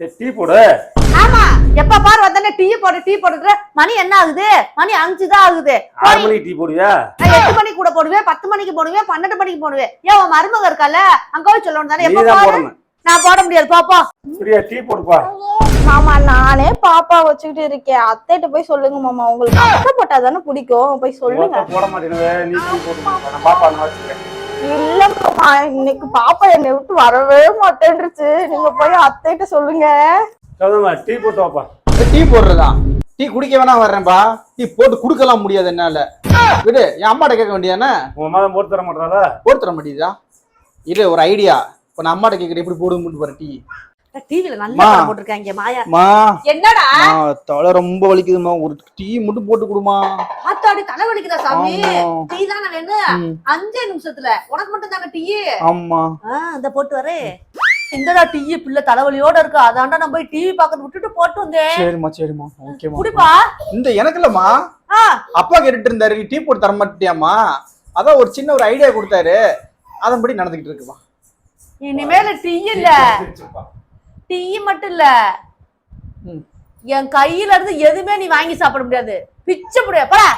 Tea போடு. ஆமா. எப்ப பாரு வந்தானே டீ போடு டீ போடுற மணி என்ன ஆகுது? மணி அஞ்சு தான் ஆகுது. ஆறு மணிக்கு டீ போடுவியா? நான் எட்டு மணிக்கு கூட போடுவேன் பத்து மணிக்கு போடுவேன் பன்னெண்டு மணிக்கு போடுவேன். ஏன் உன் மருமக இருக்கல? அங்க போய் சொல்லணும் தானே. எப்ப பாரு? நான் போட முடியாது பாப்பா சரியா டீ போடுப்பா. மாமா நானே பாப்பா வச்சுக்கிட்டு இருக்கேன். அத்தைகிட்ட போய் சொல்லுங்க மாமா. உங்களுக்கு அத்தை போட்டா தானே பிடிக்கும். போய் சொல்லுங்க. போட மாட்டேங்குது நீ டீ போடுமா நான் பாப்பா நான் வச்சுக்கிறேன். இல்ல இன்னைக்கு பாப்பா என்னை விட்டு வரவே மாட்டேன்றுச்சு. நீங்க போய் அத்தைகிட்ட சொல்லுங்க. சொல்லுமா டீ போட்டு வாப்பா. டீ போடுறதா? டீ குடிக்க வேணா வர்றேன்பா. டீ போட்டு குடுக்கலாம் முடியாது என்னால. விடு என் அம்மாட்ட கேட்க வேண்டியதானே உன் மகன் போட்டு தர மாட்டாளா? போட்டு தர மாட்டேங்குதா? இரு ஒரு ஐடியா இப்ப நான் அம்மாட்ட கேட்கறேன் எப்படி போடுங்க மட்டும் பாரு டீ. டிவில நல்ல. படம் போட்டிருக்காங்க மாயா. என்னடா? தலை ரொம்ப வலிக்குதுமா. ஒரு டீ மட்டும் போட்டு கொடுமா. ஆத்தாடி தலைவலிக்குதா சாமி? ஆமா. டீ தானே வேணும் அஞ்சே நிமிஷத்துல. உனக்கு மட்டும் தானே டீ? ஆமா. இந்த போட்டு வரேன் இந்தடா டீ? பிள்ளை தலைவலியோட இருக்கு. அதாண்டா நான் போய் டிவி பாக்கிறது. விட்டுட்டு போட்டு வந்தேன் சரிம்மா சரிம்மா. ஓகேமா குடிப்பா. இந்த எனக்கு இல்லம்மா அப்பா கேட்டுட்டு இருந்தாரு டீ போட்டு தர மாட்டியாமா அதான் ஒரு சின்ன ஒரு ஐடியா கொடுத்தாரு. அதன்படி நடந்துகிட்டு இருக்குமா. இனிமேல டீ இல்ல. டீ மட்டும் இல்ல. என் கையில இருந்து எதுவுமே நீ வாங்கி சாப்பிட முடியாது. பிச்சை முடியாது போடா.